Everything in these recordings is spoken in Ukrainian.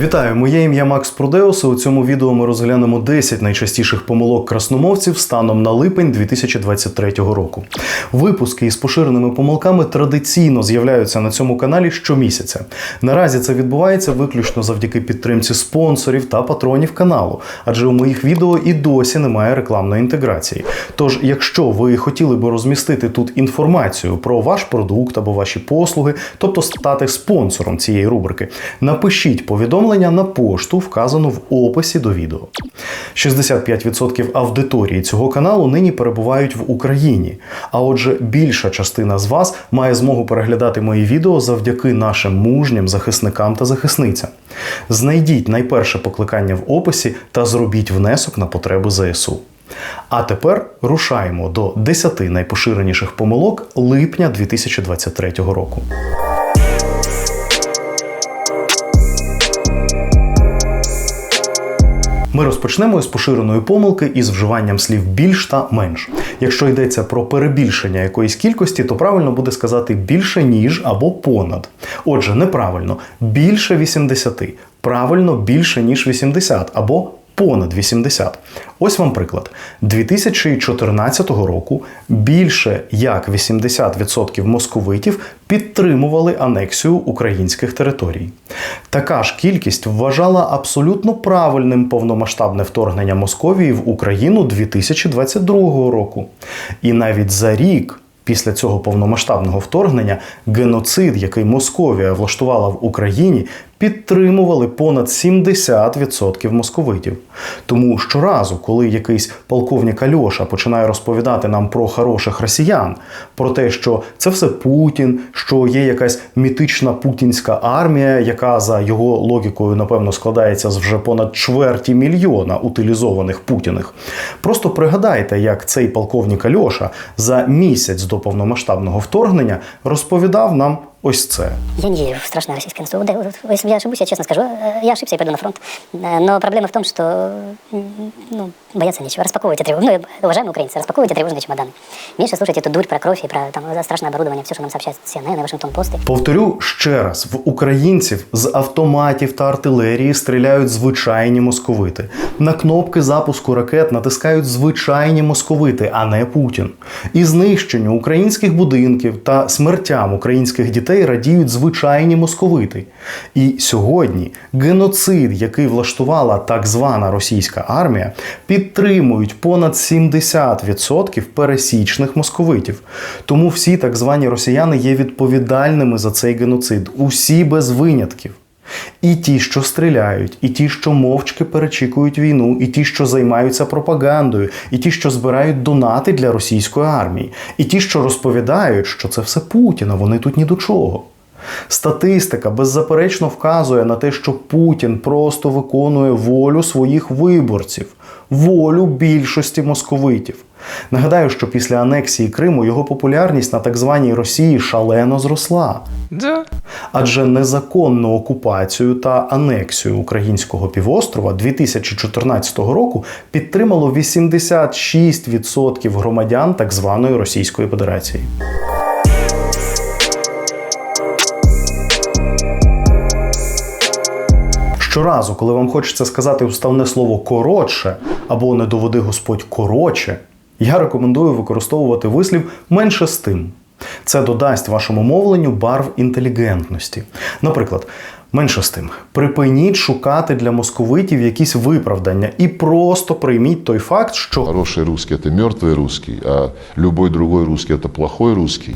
Вітаю, моє ім'я Макс Продеус. У цьому відео ми розглянемо 10 найчастіших помилок красномовців станом на липень 2023 року. Випуски із поширеними помилками традиційно з'являються на цьому каналі щомісяця. Наразі це відбувається виключно завдяки підтримці спонсорів та патронів каналу, адже у моїх відео і досі немає рекламної інтеграції. Тож, якщо ви хотіли би розмістити тут інформацію про ваш продукт або ваші послуги, тобто стати спонсором цієї рубрики, напишіть повідомлення на пошту, вказану в описі до відео. 65% аудиторії цього каналу нині перебувають в Україні. А отже, більша частина з вас має змогу переглядати мої відео завдяки нашим мужнім захисникам та захисницям. Знайдіть найперше покликання в описі та зробіть внесок на потреби ЗСУ. А тепер рушаємо до 10 найпоширеніших помилок липня 2023 року. Ми розпочнемо із поширеної помилки із вживанням слів більш та менш. Якщо йдеться про перебільшення якоїсь кількості, то правильно буде сказати більше ніж або понад. Отже, неправильно більше 80. Правильно більше ніж 80 або понад 80. Ось вам приклад. 2014 року більше як 80% московитів підтримували анексію українських територій. Така ж кількість вважала абсолютно правильним повномасштабне вторгнення Московії в Україну 2022 року. І навіть за рік після цього повномасштабного вторгнення геноцид, який Московія влаштувала в Україні, підтримували понад 70% московитів. Тому щоразу, коли якийсь полковник Альоша починає розповідати нам про хороших росіян, про те, що це все Путін, що є якась мітична путінська армія, яка за його логікою, напевно, складається з вже понад чверті мільйона утилізованих путіних. Просто пригадайте, як цей полковник Альоша за місяць до повномасштабного вторгнення розповідав нам Ось це. Я не верю в страшное российское наступление. Да, вот, Если я ошибусь, я честно скажу, э, я ошибся, я пойду на фронт. Э, Но проблема в том, что м, ну, бояться нечего. Распаковывайте тревожные, ну, уважаемые украинцы, распаковывайте тревожные чемоданы. Меньше слушайте эту дурь про кровь и про там, страшное оборудование, все, что нам сообщает CNN и Вашингтон Пост. Повторю ще раз: в українців з автоматів та артилерії стріляють звичайні московити. На кнопки запуску ракет натискають звичайні московити, а не Путін. І знищенню українських будинків та смертям українських дітей радіють звичайні московити. І сьогодні геноцид, який влаштувала так звана російська армія, підтримують понад 70% пересічних московитів. Тому всі так звані росіяни є відповідальними за цей геноцид. Усі без винятків. І ті, що стріляють, і ті, що мовчки перечікують війну, і ті, що займаються пропагандою, і ті, що збирають донати для російської армії, і ті, що розповідають, що це все Путіна, вони тут ні до чого. Статистика беззаперечно вказує на те, що Путін просто виконує волю своїх виборців, волю більшості московитів. Нагадаю, що після анексії Криму його популярність на так званій Росії шалено зросла. Да. Адже незаконну окупацію та анексію українського півострова 2014 року підтримало 86% громадян так званої Російської Федерації. Щоразу, коли вам хочеться сказати уставне слово коротше або не доведи Господь короче, я рекомендую використовувати вислів менше з тим. Це додасть вашому мовленню барв інтелігентності. Наприклад, менше з тим, припиніть шукати для московитів якісь виправдання і просто прийміть той факт, що Хороший русский – это мертвый русский, а любой другой русский – это плохой русский.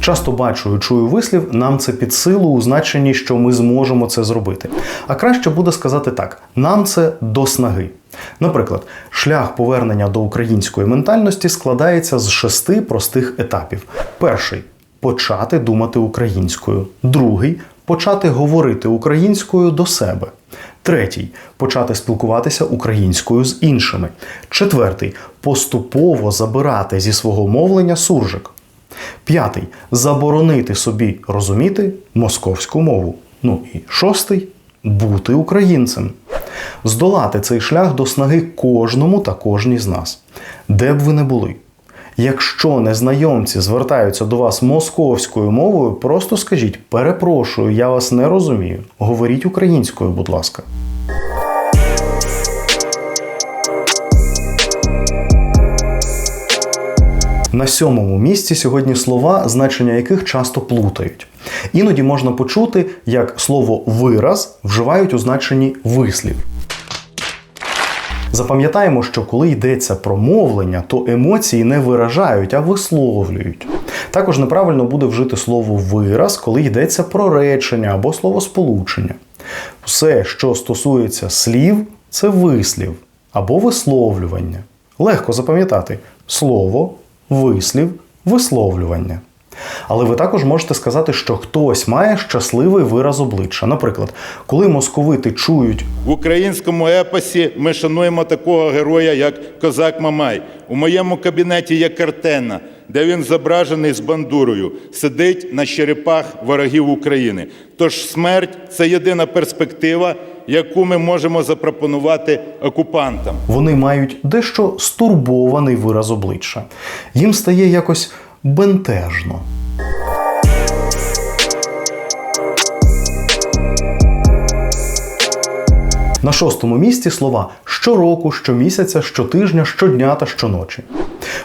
Часто бачу і чую вислів, нам це під силу у значенні, що ми зможемо це зробити. А краще буде сказати так: нам це до снаги. Наприклад, шлях повернення до української ментальності складається з шести простих етапів: перший почати думати українською, другий почати говорити українською до себе. Третій почати спілкуватися українською з іншими. Четвертий поступово забирати зі свого мовлення суржик. П'ятий заборонити собі розуміти московську мову. Ну і шостий бути українцем. Здолати цей шлях до снаги кожному та кожній з нас, де б ви не були. Якщо незнайомці звертаються до вас московською мовою, просто скажіть перепрошую, я вас не розумію. Говоріть українською, будь ласка. На сьомому місці сьогодні слова, значення яких часто плутають. Іноді можна почути, як слово вираз вживають у значенні вислів. Запам'ятаємо, що коли йдеться про мовлення, то емоції не виражають, а висловлюють. Також неправильно буде вжити слово вираз, коли йдеться про речення або словосполучення. Все, що стосується слів, це вислів або висловлювання. Легко запам'ятати слово, вислів, висловлювання. Але ви також можете сказати, що хтось має щасливий вираз обличчя. Наприклад, коли московити чують В українському епосі ми шануємо такого героя, як Козак Мамай. У моєму кабінеті є картина, де він зображений з бандурою, сидить на черепах ворогів України. Тож смерть це єдина перспектива, яку ми можемо запропонувати окупантам. вони мають дещо стурбований вираз обличчя. Їм стає якось бентежно. На шостому місці слова щороку, щомісяця, щотижня, щодня та щоночі.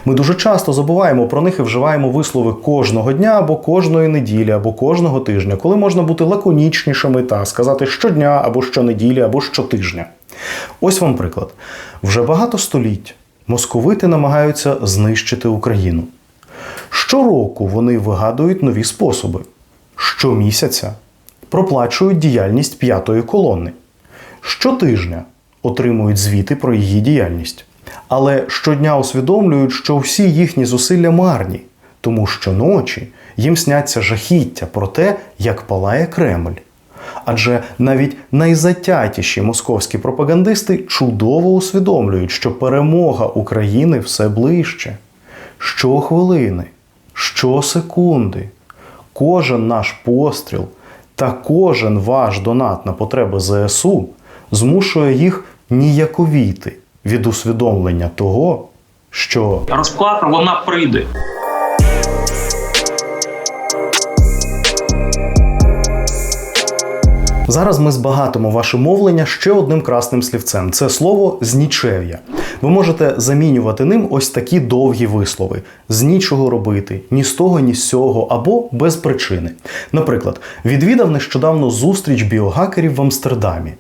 Ми дуже часто забуваємо про них і вживаємо вислови кожного дня або кожної неділі, або кожного тижня, коли можна бути лаконічнішими та сказати щодня, або щонеділі, або щотижня. Ось вам приклад. Вже багато століть московити намагаються знищити Україну. Щороку вони вигадують нові способи. Щомісяця проплачують діяльність п'ятої колони. Щотижня отримують звіти про її діяльність. Але щодня усвідомлюють, що всі їхні зусилля марні, тому щоночі їм сняться жахіття про те, як палає Кремль. Адже навіть найзатятіші московські пропагандисти чудово усвідомлюють, що перемога України все ближче. Щохвилини, щосекунди, кожен наш постріл та кожен ваш донат на потреби ЗСУ змушує їх ніяковіти від усвідомлення того, що Розплата вона прийде. Зараз ми збагатимо ваше мовлення ще одним красним слівцем. Це слово знічев'я. Ви можете замінювати ним ось такі довгі вислови: з нічого робити, ні з того, ні з сього, або без причини. Наприклад, відвідав нещодавно зустріч біогакерів в Амстердамі.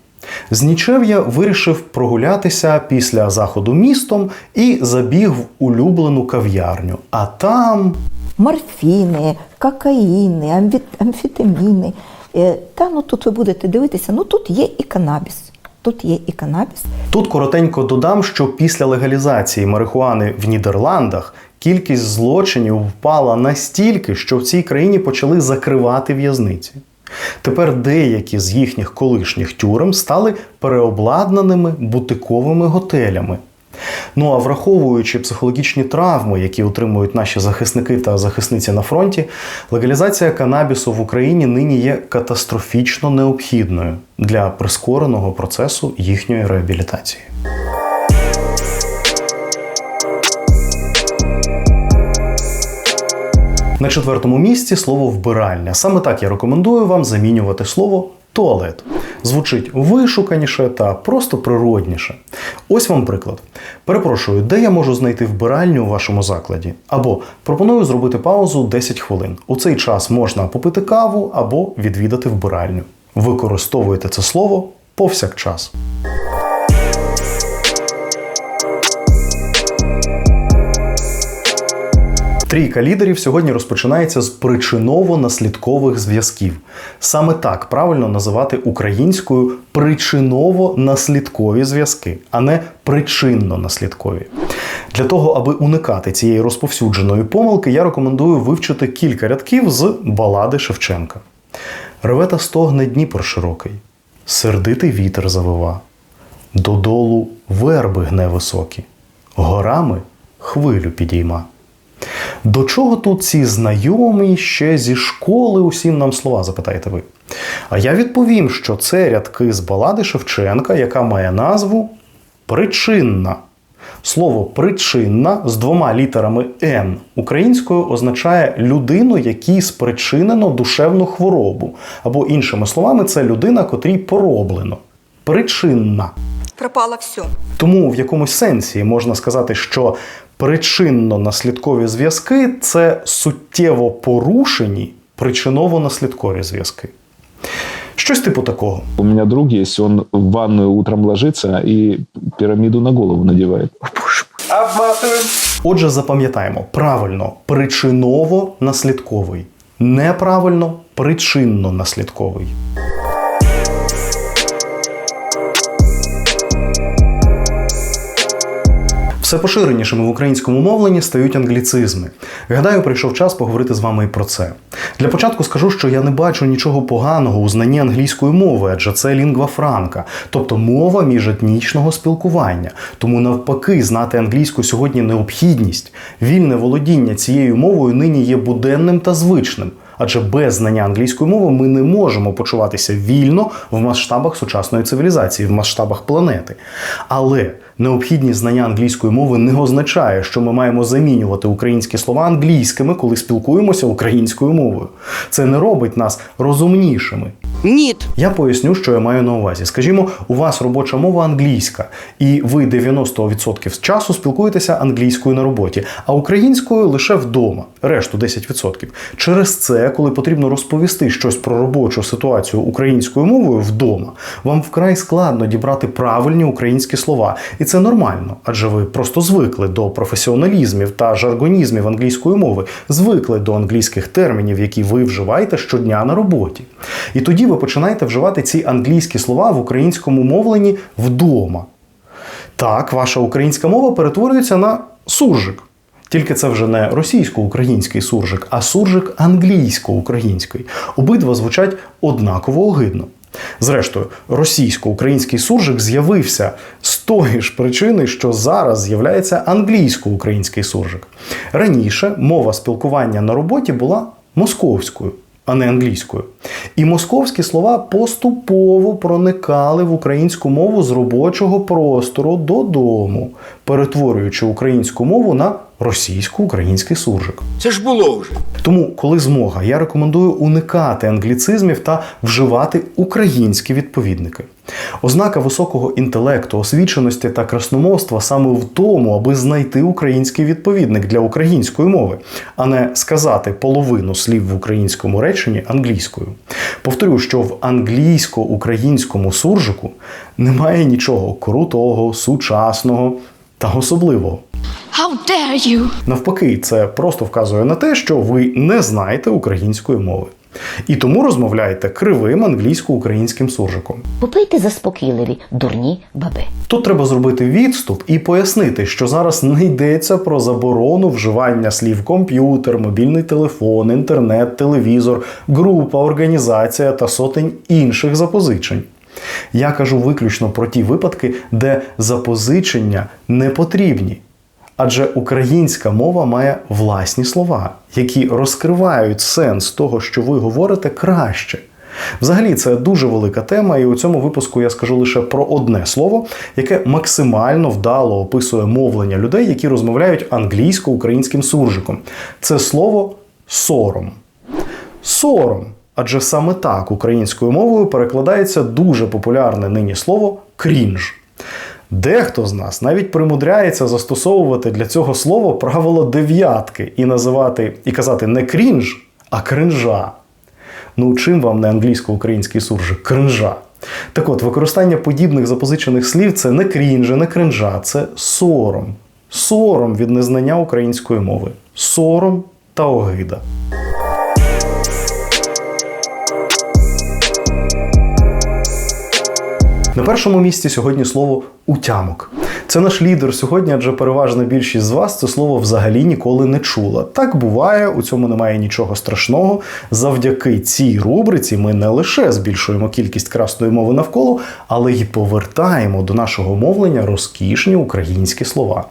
Знічев'я вирішив прогулятися після заходу містом і забіг в улюблену кав'ярню. А там. морфіни, кокаїни, амфі- амфетаміни. Е, Та ну тут ви будете дивитися, ну тут є і канабіс. Тут є і канабіс. Тут коротенько додам, що після легалізації марихуани в Нідерландах кількість злочинів впала настільки, що в цій країні почали закривати в'язниці. Тепер деякі з їхніх колишніх тюрем стали переобладнаними бутиковими готелями. Ну а враховуючи психологічні травми, які отримують наші захисники та захисниці на фронті, легалізація канабісу в Україні нині є катастрофічно необхідною для прискореного процесу їхньої реабілітації. На четвертому місці слово вбиральня. Саме так я рекомендую вам замінювати слово туалет. Звучить вишуканіше та просто природніше. Ось вам приклад. Перепрошую, де я можу знайти вбиральню у вашому закладі? Або пропоную зробити паузу 10 хвилин. У цей час можна попити каву або відвідати вбиральню. Використовуйте це слово повсякчас. Трійка лідерів сьогодні розпочинається з причиново-наслідкових зв'язків. Саме так правильно називати українською причиново-наслідкові зв'язки, а не причинно-наслідкові. Для того, аби уникати цієї розповсюдженої помилки, я рекомендую вивчити кілька рядків з балади Шевченка. Реве та стогне Дніпр широкий, сердитий вітер завива, додолу верби гне високі, горами хвилю підійма. До чого тут ці знайомі ще зі школи усім нам слова, запитаєте ви? А я відповім, що це рядки з балади Шевченка, яка має назву Причинна. Слово причинна з двома літерами Н українською означає людину, якій спричинено душевну хворобу. Або іншими словами, це людина, котрій пороблено. Причинна. Пропало все. Тому в якомусь сенсі можна сказати, що причинно-наслідкові зв'язки це суттєво порушені причиново-наслідкові зв'язки. Щось типу такого. У меня друг есть, он в ванную утром ложится и пирамиду на голову надевает. Отже, запам'ятаємо правильно причиново-наслідковий, неправильно причинно-наслідковий. Все поширенішими в українському мовленні стають англіцизми. Гадаю, прийшов час поговорити з вами і про це. Для початку скажу, що я не бачу нічого поганого у знанні англійської мови, адже це лінгва франка, тобто мова міжетнічного спілкування. Тому навпаки, знати англійську сьогодні необхідність. Вільне володіння цією мовою нині є буденним та звичним. Адже без знання англійської мови ми не можемо почуватися вільно в масштабах сучасної цивілізації, в масштабах планети. Але необхідність знання англійської мови не означає, що ми маємо замінювати українські слова англійськими, коли спілкуємося українською мовою. Це не робить нас розумнішими. Ні. Я поясню, що я маю на увазі. Скажімо, у вас робоча мова англійська, і ви 90% з часу спілкуєтеся англійською на роботі, а українською лише вдома, решту 10%. Через це, коли потрібно розповісти щось про робочу ситуацію українською мовою вдома, вам вкрай складно дібрати правильні українські слова. І це нормально, адже ви просто звикли до професіоналізмів та жаргонізмів англійської мови, звикли до англійських термінів, які ви вживаєте щодня на роботі. І тоді ви починаєте вживати ці англійські слова в українському мовленні вдома. Так, ваша українська мова перетворюється на суржик. Тільки це вже не російсько-український суржик, а суржик англійсько-український. Обидва звучать однаково огидно. Зрештою, російсько-український суржик з'явився з тої ж причини, що зараз з'являється англійсько-український суржик. Раніше мова спілкування на роботі була московською, а не англійською. І московські слова поступово проникали в українську мову з робочого простору додому, перетворюючи українську мову на російсько-український суржик. Це ж було вже. Тому, коли змога, я рекомендую уникати англіцизмів та вживати українські відповідники. Ознака високого інтелекту, освіченості та красномовства саме в тому, аби знайти український відповідник для української мови, а не сказати половину слів в українському реченні англійською. Повторю, що в англійсько-українському суржику немає нічого крутого, сучасного та особливого. How dare you! Навпаки, це просто вказує на те, що ви не знаєте української мови. І тому розмовляєте кривим англійсько-українським суржиком. Попийте заспокійливі, дурні баби. Тут треба зробити відступ і пояснити, що зараз не йдеться про заборону вживання слів комп'ютер, мобільний телефон, інтернет, телевізор, група, організація та сотень інших запозичень. Я кажу виключно про ті випадки, де запозичення не потрібні. Адже українська мова має власні слова, які розкривають сенс того, що ви говорите краще. Взагалі, це дуже велика тема, і у цьому випуску я скажу лише про одне слово, яке максимально вдало описує мовлення людей, які розмовляють англійсько-українським суржиком. Це слово сором. Сором. Адже саме так українською мовою перекладається дуже популярне нині слово крінж. Дехто з нас навіть примудряється застосовувати для цього слова правило дев'ятки і називати і казати не крінж, а кринжа. Ну, чим вам не англійсько-український суржик? Кринжа. Так от, використання подібних запозичених слів це не крінжа, не кринжа, це сором. Сором від незнання української мови. Сором та огида. На першому місці сьогодні слово утямок. Це наш лідер сьогодні, адже переважна більшість з вас це слово взагалі ніколи не чула. Так буває, у цьому немає нічого страшного. Завдяки цій рубриці ми не лише збільшуємо кількість красної мови навколо, але й повертаємо до нашого мовлення розкішні українські слова.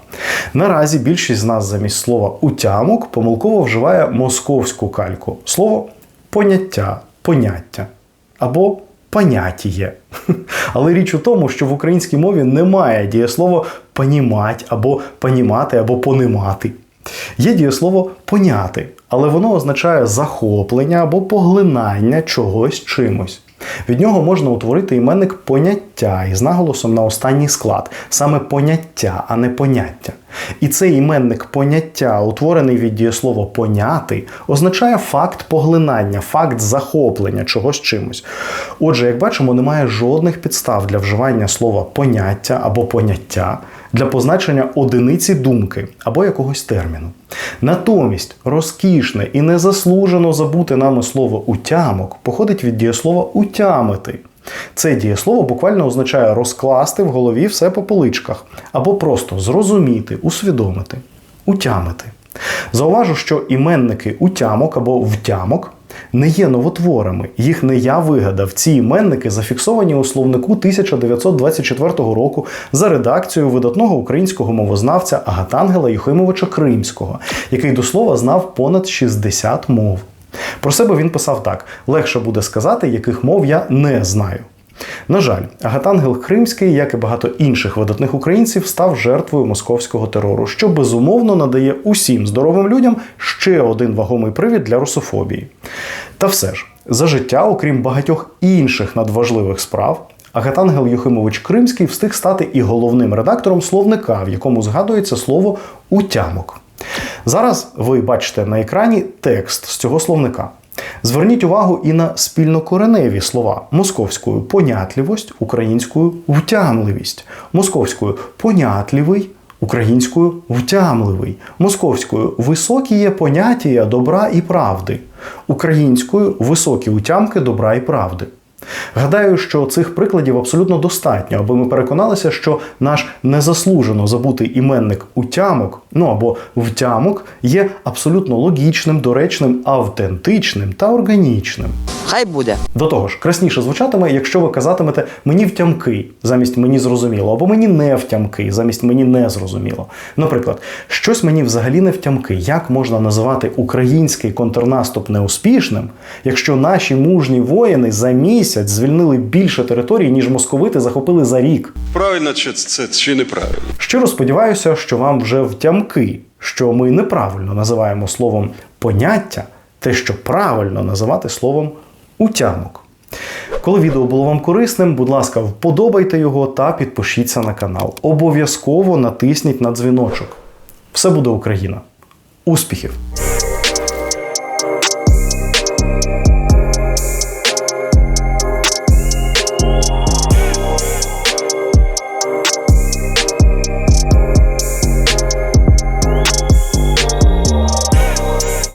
Наразі більшість з нас замість слова утямок помилково вживає московську кальку слово поняття, поняття або понятіє. Але річ у тому, що в українській мові немає дієслова понімать або понімати, або понимати. Є дієслово поняти, але воно означає захоплення або поглинання чогось чимось. Від нього можна утворити іменник поняття із наголосом на останній склад, саме поняття, а не поняття. І цей іменник поняття, утворений від дієслова поняти, означає факт поглинання, факт захоплення чогось чимось. Отже, як бачимо, немає жодних підстав для вживання слова поняття або поняття для позначення одиниці думки або якогось терміну. Натомість розкішне і незаслужено забуте нами слово утямок походить від дієслова утямити. Це дієслово буквально означає розкласти в голові все по поличках або просто зрозуміти, усвідомити, утямити. Зауважу, що іменники утямок або втямок не є новотворами. Їх не я вигадав. Ці іменники зафіксовані у словнику 1924 року за редакцією видатного українського мовознавця Агатангела Юхимовича Кримського, який до слова знав понад 60 мов. Про себе він писав так: легше буде сказати, яких мов я не знаю. На жаль, Агатангел Кримський, як і багато інших видатних українців, став жертвою московського терору, що безумовно надає усім здоровим людям ще один вагомий привід для русофобії. Та все ж, за життя, окрім багатьох інших надважливих справ, Агатангел Юхимович Кримський встиг стати і головним редактором словника, в якому згадується слово утямок. Зараз ви бачите на екрані текст з цього словника. Зверніть увагу і на спільнокореневі слова московською понятливость, українською втямливість, московською понятлівий, українською втямливий, московською високі поняття добра і правди, українською високі утямки добра і правди. Гадаю, що цих прикладів абсолютно достатньо, аби ми переконалися, що наш незаслужено забутий іменник утямок, ну або втямок, є абсолютно логічним, доречним, автентичним та органічним. Хай буде. До того ж, красніше звучатиме, якщо ви казатимете мені втямки замість мені зрозуміло, або мені не втямки замість мені не зрозуміло. Наприклад, щось мені взагалі не втямки. Як можна називати український контрнаступ неуспішним, якщо наші мужні воїни за місяць звільнили більше територій, ніж московити захопили за рік? Правильно чи це чи неправильно? Щиро сподіваюся, що вам вже втямки, що ми неправильно називаємо словом поняття, те, що правильно називати словом утямок. Коли відео було вам корисним, будь ласка, вподобайте його та підпишіться на канал. Обов'язково натисніть на дзвіночок. Все буде Україна! Успіхів!